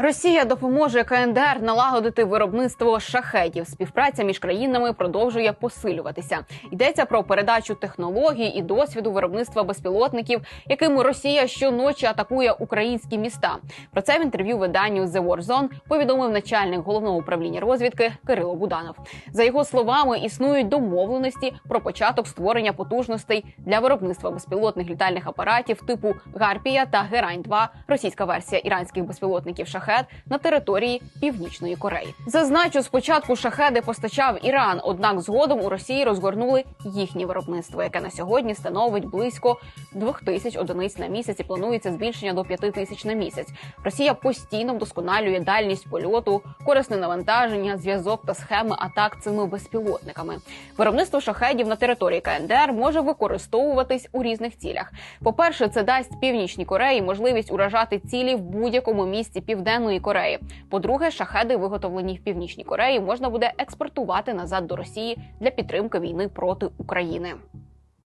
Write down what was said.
Росія допоможе КНДР налагодити виробництво шахетів. Співпраця між країнами продовжує посилюватися. Йдеться про передачу технологій і досвіду виробництва безпілотників, якими Росія щоночі атакує українські міста. Про це в інтерв'ю виданню The War повідомив начальник головного управління розвідки Кирило Буданов. За його словами, існують домовленості про початок створення потужностей для виробництва безпілотних літальних апаратів типу Гарпія та Герань 2 російська версія іранських безпілотників шахет на території Північної Кореї. Зазначу, спочатку шахеди постачав Іран, однак згодом у Росії розгорнули їхнє виробництво, яке на сьогодні становить близько 2000 одиниць на місяць і планується збільшення до 5000 на місяць. Росія постійно вдосконалює дальність польоту, корисне навантаження, зв'язок та схеми атак цими безпілотниками. Виробництво шахедів на території КНДР може використовуватись у різних цілях. По-перше, це дасть північній Кореї можливість уражати цілі в будь-якому місці південної Кореї. По-друге, шахеди, виготовлені в північній Кореї, можна буде експортувати назад до Росії для підтримки війни проти України.